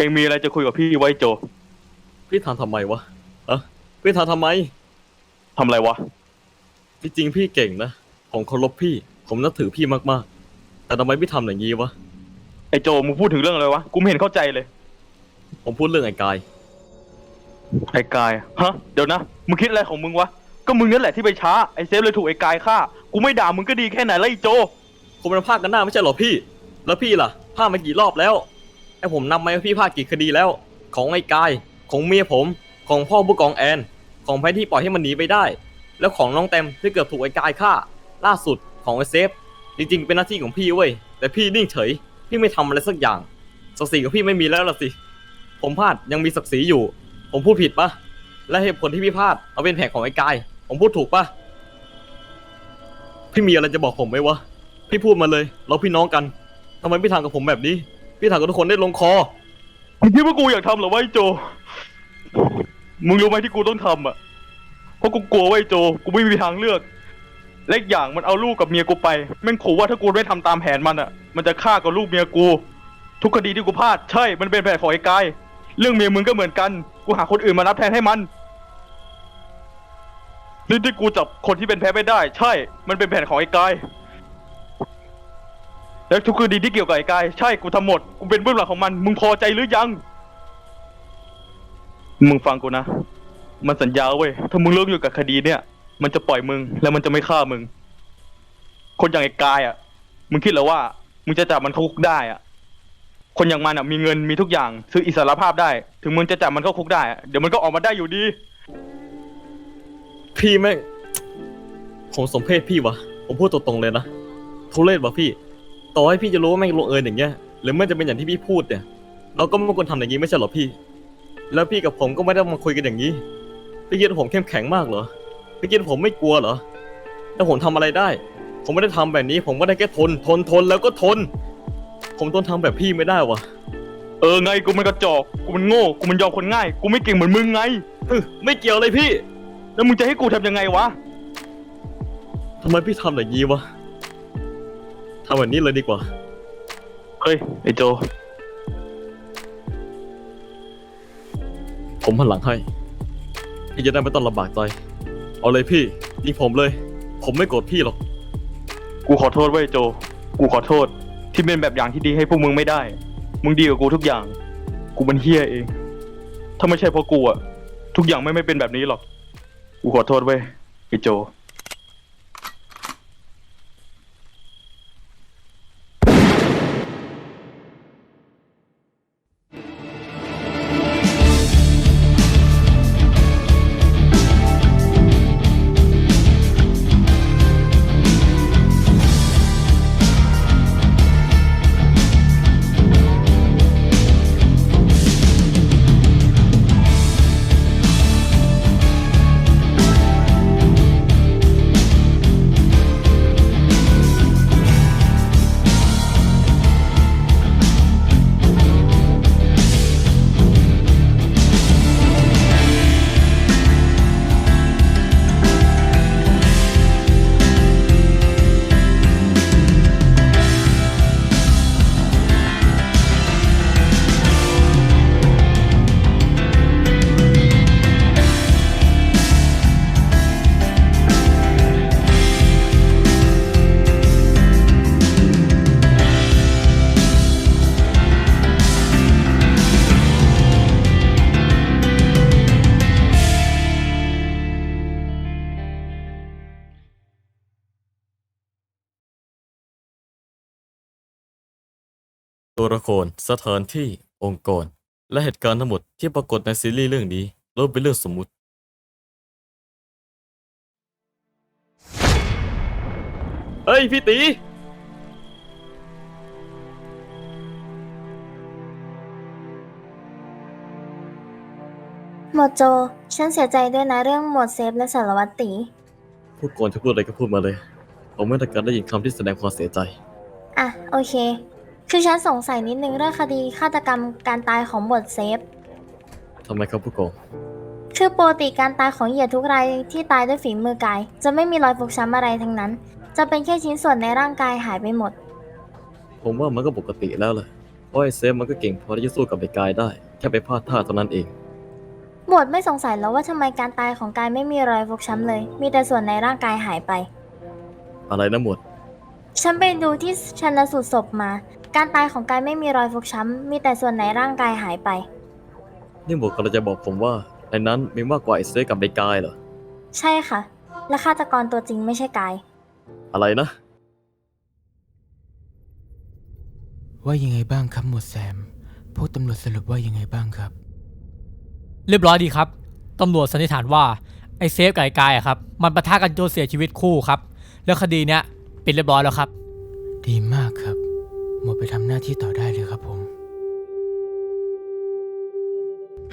เองมีอะไรจะคุยกับพี่ไว้โจพี่ทำทำไมวะอะพี่ทำทำไม ทำอะไรวะ จริงๆพี่เก่งนะ ผมเคารพพี่ ผมนับถือพี่มากๆ แต่ทำไมพี่ทำอย่างนี้วะ ไอโจมึงพูดถึงเรื่องอะไรวะ กูไม่เห็นเข้าใจเลย ผมพูดเรื่องไอ้กาย ไอ้กาย ฮะ เดี๋ยวนะ มึงคิดอะไรของมึงวะ ก็มึงนั่นแหละที่ไปช้า ไอ้เซฟเลยถูกไอ้กายฆ่า กูไม่ด่ามึงก็ดีแค่ไหนแล้วไอ้โจผมเป็นภาคกันหน้าไม่ใช่เหรอพี่ แล้วพี่ล่ะภาคมากี่รอบแล้ว ไอ้ผมนำมาให้พี่ภาคกี่คดีแล้ว ของไอ้กาย ของเมียผม ของพ่อผู้กองแอน ของแพทที่ปล่อยให้มันหนีไปได้ แล้วของน้องเต็มที่เกือบถูกไอ้กายฆ่า ล่าสุดของไอ้เซฟ จริงๆ เป็นหน้าที่ของพี่เว้ย แต่พี่นิ่งเฉย พี่ไม่ทำอะไรสักอย่างศักดิ์ศรีของพี่ไม่มีแล้วล่ะสิ ผมพลาดยังมีศักดิ์ศรีอยู่ ผมพูดผิดปะและเหตุผลที่พี่พลาดเอาเป็นแผนของไอ้กาย ผมพูดถูกปะพี่มีอะไรจะบอกผมไหมวะ พี่พูดมาเลย เราพี่น้องกันทำไมพี่ทำกับผมแบบนี้ พี่ทำกับทุกคนได้ลงคอมึงคิดว่ากูอยากทำเหรอวะไอ้โจ มึงรู้ไหมที่กูต้องทำอะ เพราะกูกลัวว่าไอ้โจ กูไม่มีทางเลือก และอีกอย่างมันเอาลูกกับเมียกูไป แม่งขู่ว่าถ้ากูไม่ทำตามแผนมันอะ มันจะฆ่ากับลูกเมียกู ทุกคดีที่กูพลาด ใช่ มันเป็นแผนของไอ้กาย เรื่องเมียมึงก็เหมือนกัน กูหาคนอื่นมารับแทนให้มันเรื่ที่กูจับคนที่เป็นแพ้ไม่ได้ ใช่ มันเป็นแผนของไอ้กาย แล้วทุกคดีที่เกี่ยวกับไอ้กายใช่กูทำหมดกูเป็นเบื้องหลังของมัน มึงพอใจหรือยัง มึงฟังกูนะ มันสัญญาเว้ยถ้ามึงเลิกอยู่กับคดีเนี่ย มันจะปล่อยมึงแล้วมันจะไม่ฆ่ามึง คนอย่างไอ้กายอะ มึงคิดเหรอว่า มึงจะจับมันเข้าคุกได้อะ คนอย่างมันอะมีเงินมีทุกอย่างซื้ออิสรภาพได้ ถึงมึงจะจับมันเข้าคุกได้อะเดี๋ยวมันก็ออกมาได้อยู่ดี พี่แม่งผมสมเพศพี่วะผมพูดตรงๆเลยนะทุเรศวะพี่ ต่อให้พี่จะรู้ว่าแม่งลงเอยอย่างเงี้ยหรือไม่จะเป็นอย่างที่พี่พูดเนี่ย เราก็ไม่ควรทำอย่างนี้ไม่ใช่เหรอพี่ แล้วพี่กับผมก็ไม่ได้มาคุยกันอย่างนี้พี่คิดว่าผมเข้มแข็งมากเหรอพี่คิดว่าผมไม่กลัวเหรอแล้วผมทำอะไรได้ ผมไม่ได้ทำแบบนี้ ผมก็ได้แค่ทน ทนทนแล้วก็ทน ผมต้องทำแบบพี่ไม่ได้วะเออไงกูมันกระจอกกูมันโง่กูมันยอมคนง่ายกูไม่เก่งเหมือนมึงไง ฮึไม่เกี่ยวเลยพี่แล้วมึงจะให้กูทำยังไงวะ ทำไมพี่ทำอย่างนี้วะ ทำแบบนี้เลยดีกว่า เฮ้ย ไอ้โจ ผมหันหลังให้พี่จะได้ไม่ต้องลำบากใจ เอาเลยพี่ยิงผมเลย ผมไม่โกรธพี่หรอก กูขอโทษเว้ยโจ กูขอโทษ ที่เป็นแบบอย่างที่ดีให้พวกมึงไม่ได้ มึงดีกับกูทุกอย่าง กูมันเฮี้ยเอง ถ้าไม่ใช่เพราะกูอะทุกอย่างไม่ไม่เป็นแบบนี้หรอก กูขอโทษเว้ยไอ้โจ ตัวละครสถานที่องค์กร และเหตุการณ์ทั้งหมดที่ปรากฏในซีรีส์เรื่องนี้ล้วนเป็นเรื่องสมมุติเฮ้ยพี่ตีหมวดโจ ฉันเสียใจด้วยนะเรื่องหมวดเซฟและสารวัตรตี พูดก่อนจะพูดอะไรก็พูดมาเลย ผมไม่ต้องการได้ยินคำที่แสดงความเสียใจ อะ โอเค คือฉันสงสัยนิดนึงเรื่องคดีฆาตกรรมการตายของหมวดเซฟ ทำไมครับผู้กองคือปกติการตายของเหยื่อทุกรายที่ตายด้วยฝีมือกาย จะไม่มีรอยฟกช้ำอะไรทั้งนั้น จะเป็นแค่ชิ้นส่วนในร่างกายหายไปหมด ผมว่ามันก็ปกติแล้วแหละเพราะไอ้เซฟมันก็เก่งพอที่จะสู้กับไอ้กายได้ แค่ไปพลาดท่าเท่านั้นเอง หมวดไม่สงสัยแล้วว่าทำไมการตายของกายไม่มีรอยฟกช้ำเลย มีแต่ส่วนในร่างกายหายไป อะไรนะหมวด ฉันไปดูที่ชันสูตรศพมา การตายของกายไม่มีรอยฟกช้ำ มีแต่ส่วนในร่างกายหายไป นี่หมวดกำลังจะบอกผมว่า ในนั้นมีมากกว่าไอ้เซฟกับไอ้กายเหรอ ใช่ค่ะ และฆาตกรตัวจริงไม่ใช่กาย อะไรนะ ว่ายังไงบ้างครับหมวดแซม พวกตำรวจสรุปว่ายังไงบ้างครับ เรียบร้อยดีครับ ตำรวจสันนิษฐานว่า ไอ้เซฟกับไอ้กายอะครับ มันปะทะกันจนเสียชีวิตคู่ครับ แล้วคดีเนี้ยปิดเรียบร้อยแล้วครับ ดีมากครับ หมวดไปทำหน้าที่ต่อได้เลยครับผม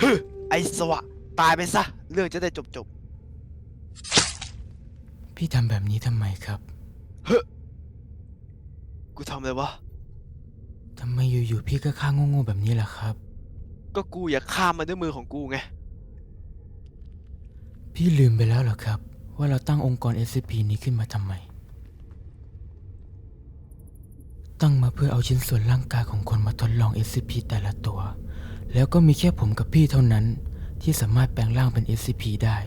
ฮึไอ้สวะ ตายไปซะ เรื่องจะได้จบจบพี่ทำแบบนี้ทำไมครับๆกูทำเลยวะ ทำไมอยู่ๆพี่ก็ฆ่าโง่ๆแบบนี้ล่ะครับ ก็กูอยากฆ่ามันด้วยมือของกูไง พี่ลืมไปแล้วเหรอครับ ว่าเราตั้งองค์กร SCP นี้ขึ้นมาทำไม ตั้งมาเพื่อเอาชิ้นส่วนร่างกายของคนมาทดลอง SCP แต่ละตัว แล้วก็มีแค่ผมกับพี่เท่านั้น ที่สามารถแปลงร่างเป็น SCP ได้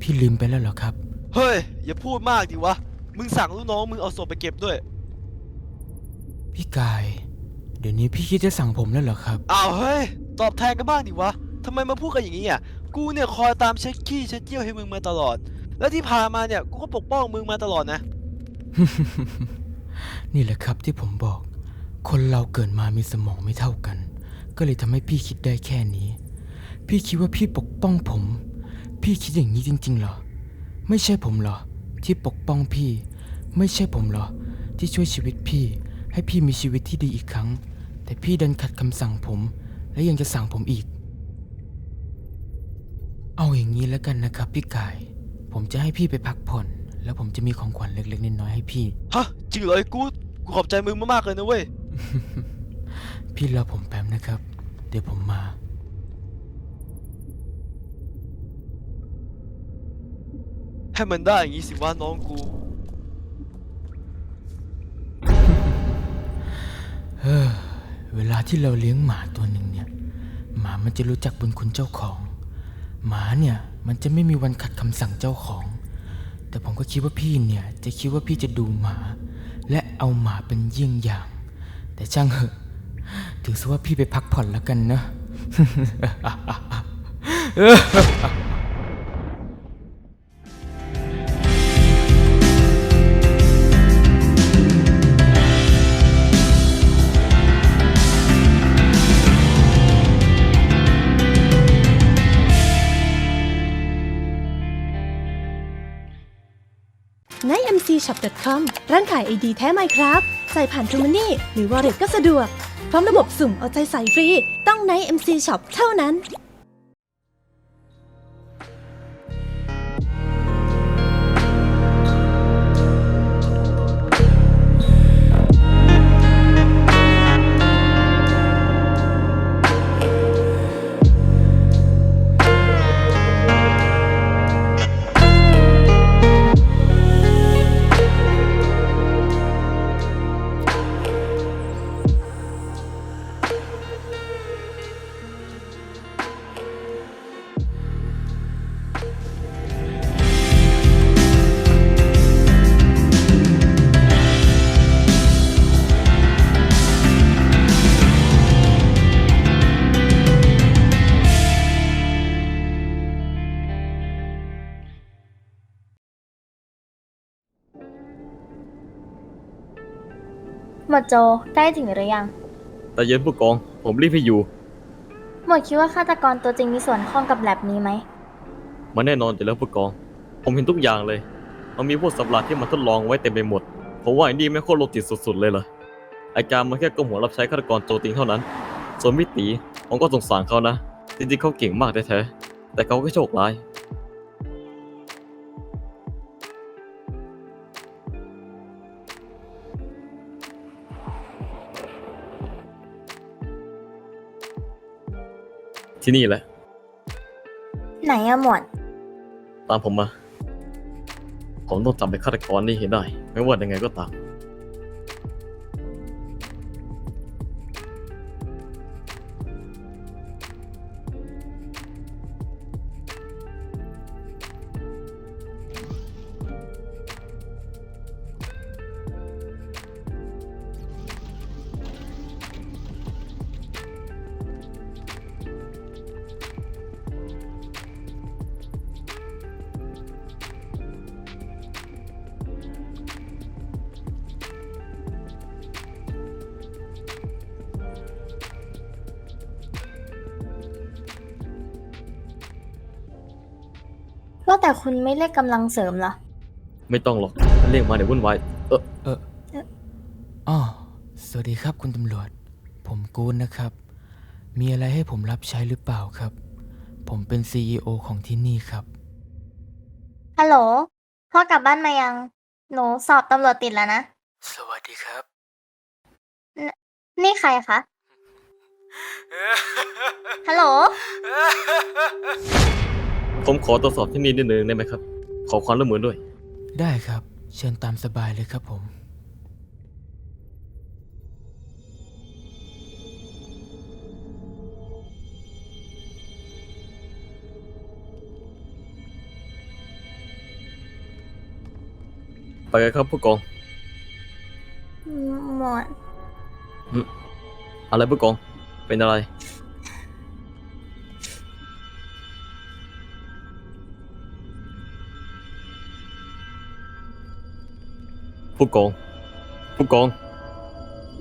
พี่ลืมไปแล้วเหรอครับ เฮ้ย อย่าพูดมากดิวะ มึงสั่งลูกน้องมึงเอาศพไปเก็บด้วย พี่กาย เดี๋ยวนี้พี่คิดจะสั่งผมแล้วเหรอครับ อ้าวเฮ้ย ตอบแทนกันบ้างดิวะทำไมมาพูดกันอย่างนี้อะ กูเนี่ยคอยตามเช็คขี้เช็คเยี่ยวให้มึงมาตลอด แล้วที่ผ่านมาเนี่ย กูก็ปกป้องมึงมาตลอดนะ นี่แหละครับที่ผมบอก คนเราเกิดมามีสมองไม่เท่ากัน ก็เลยทำให้พี่คิดได้แค่นี้ พี่คิดว่าพี่ปกป้องผม พี่คิดอย่างนี้จริงๆเหรอ ไม่ใช่ผมเหรอ ที่ปกป้องพี่ ไม่ใช่ผมเหรอ ที่ช่วยชีวิตพี่ ให้พี่มีชีวิตที่ดีอีกครั้ง แต่พี่ดันขัดคำสั่งผม และยังจะสั่งผมอีก เอาอย่างนี้แล้วกันนะครับพี่กาย ผมจะให้พี่ไปพักผ่อน แล้วผมจะมีของขวัญเล็กๆน้อยๆให้พี่ ฮะจริงเหรอไอ้กูดกูขอบใจมึงมากๆเลยนะเว้ย พี่รอผมแป๊บนะครับ เดี๋ยวผมมา ให้มันได้อย่างนี้สิว่าน้องกู เฮ้อเวลาที่เราเลี้ยงหมาตัวหนึ่งเนี่ย หมามันจะรู้จักบุญคุณเจ้าของ หมาเนี่ยมันจะไม่มีวันขัดคำสั่งเจ้าของ แต่ผมก็คิดว่าพี่เนี่ย จะคิดว่าพี่จะดูหมา และเอาหมาเป็นเยี่ยงอย่าง แต่ช่างเหอะ ถือซะว่าพี่ไปพักผ่อนแล้วกันนะ shop.com ร้านขายไอดีแท้ไหมครับ ใส่ผ่านทูมันนี่หรือวอลเล็ตก็สะดวก พร้อมระบบสุ่มเอาใจใส่ฟรี ต้องใน MC Shop เท่านั้น หมวดโจใกล้ถึงหรือยัง แต่เย็นผู้กอง ผมรีบให้อยู่ หมวดคิดว่าฆาตกรตัวจริงมีส่วนข้องกับแลบนี้ไหม มันแน่นอนอยู่แล้วผู้กอง ผมเห็นทุกอย่างเลย มันมีพวกสัตว์ประหลาดที่มันทดลองไว้เต็มไปหมด ผมว่าไอ้นี่ไม่โคตรโรคจิตสุดๆเลยเหรอไอาการมันแค่ก้มหัวรับใช้ฆาตกรโจติงเท่านั้น ส่วนมิตีผมก็สงสารเขานะ จริงๆเขาเก่งมากแท้ๆแต่เขาก็โชคร้าย ที่นี่แหละ ไหนอะหมวด ตามผมมา ผมต้องจับไปฆาตกรนี่ให้ได้ ไม่ว่ายังไงก็ตาม แต่คุณไม่เรียกกำลังเสริมเหรอ ไม่ต้องหรอกถ้าเรียกมาเดี๋ยววุ่นวายเออเอออ๋อสวัสดีครับคุณตำรวจ ผมกูนนะครับ มีอะไรให้ผมรับใช้หรือเปล่าครับ ผมเป็น CEO ของที่นี่ครับ ฮัลโหล พ่อกลับบ้านมายัง หนูสอบตำรวจติดแล้วนะ สวัสดีครับ นี่ใครคะ ฮัลโหล ผมขอตรวจสอบที่นี่นิดนึงได้ไหมครับ ขอความร่วมมือด้วย ได้ครับ เชิญตามสบายเลยครับผม ไปกันครับผู้กอง หมวดอะไรผู้กอง เป็นอะไร ผู้กองผู้กอง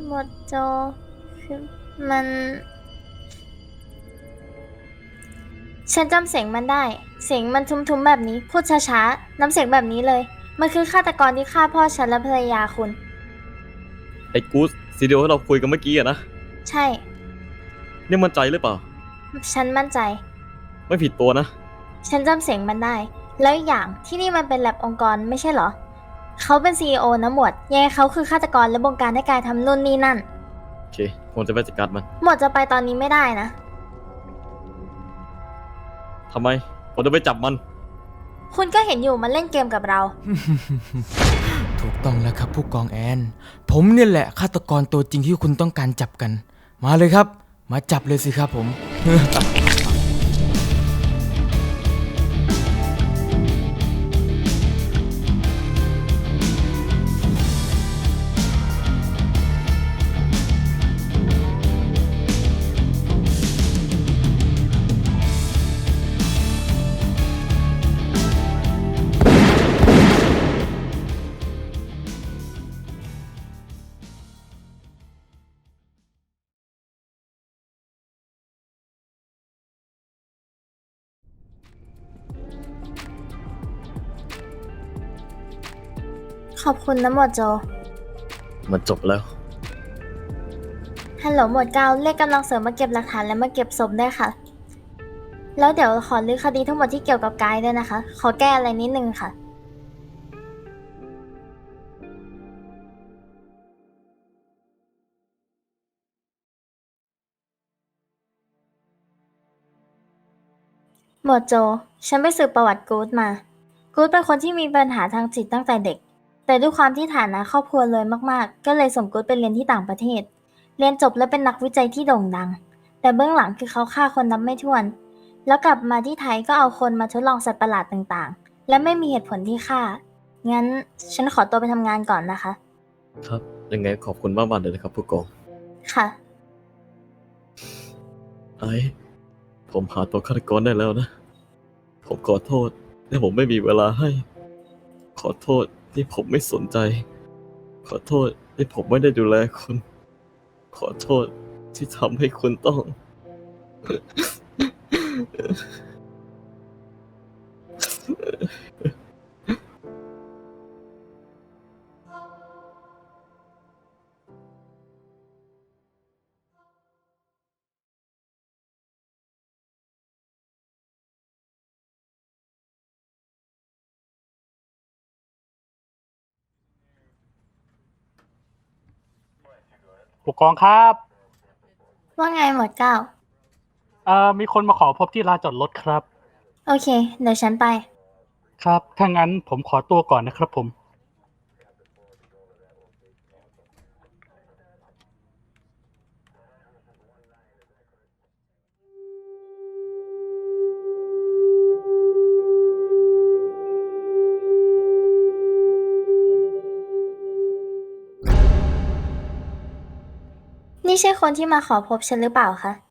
หมวดโจคือมัน ฉันจำเสียงมันได้ เสียงมันทุ้มๆแบบนี้ พูดช้าๆ น้ำเสียงแบบนี้เลย มันคือฆาตกรที่ฆ่าพ่อฉันและภรรยาคุณ ไอ้กูสซีเดียวที่เราคุยกันเมื่อกี้อะนะใช่ นี่มันใจหรือเปล่า ฉันมั่นใจ ไม่ผิดตัวนะ ฉันจำเสียงมันได้ แล้วอีกอย่างที่นี่มันเป็นแลบองค์กรไม่ใช่เหรอ เขาเป็น CEO นะหมวดยังไงเขาคือฆาตกรและบงการให้กายทำนู่นนี่นั่น โอเค ผมจะไปจัดการมันหมวดจะไปตอนนี้ไม่ได้นะ ทำไม ผมจะไปจับมัน คุณก็เห็นอยู่มันเล่นเกมกับเรา ถูกต้องแล้วครับผู้กองแอน ผมเนี่ยแหละฆาตกรตัวจริงที่คุณต้องการจับกัน มาเลยครับ มาจับเลยสิครับผม อบคุณนะหมวดโจ มันจบแล้ว ฮัลโหลหมวดเก้าเรียกกำลังเสริมมาเก็บหลักฐานและมาเก็บศพได้วยค่ะ แล้วเดี๋ยวขอรื้อคดีทั้งหมดที่เกี่ยวกับกายด้วยนะคะ ขอแก้อะไรนิดนึงค่ะ หมวดโจ ฉันไปสืบประวัติกู๊ดมา กู๊ดเป็นคนที่มีปัญหาทางจิตตั้งแต่เด็ก แต่ด้วยความที่ฐานะครอบครัวรวยมากๆ ก็เลยส่งกู๊ดไปเรียนที่ต่างประเทศ เรียนจบและเป็นนักวิจัยที่โด่งดัง แต่เบื้องหลังคือเขาฆ่าคนนับไม่ถ้วน แล้วกลับมาที่ไทยก็เอาคนมาทดลองสัตว์ประหลาดต่างๆ และไม่มีเหตุผลที่ฆ่า งั้นฉันขอตัวไปทำงานก่อนนะคะ ครับ ยังไงขอบคุณมากๆเลยนะครับผู้กอง ค่ะ ไอ้ผมหาตัวฆาตกรได้แล้วนะ ผมขอโทษที่ผมไม่มีเวลาให้ ขอโทษ ที่ผมไม่สนใจ ขอโทษที่ผมไม่ได้ดูแลคุณ ขอโทษที่ทำให้คุณต้อง ผู้กองครับว่าไงหมวดเก้า เอ่อมีคนมาขอพบที่ลานจอดรถครับ โอเค เดี๋ยวฉันไป ครับ ถ้างั้นผมขอตัวก่อนนะครับผม ใช่คนที่มาขอพบฉันหรือเปล่าคะ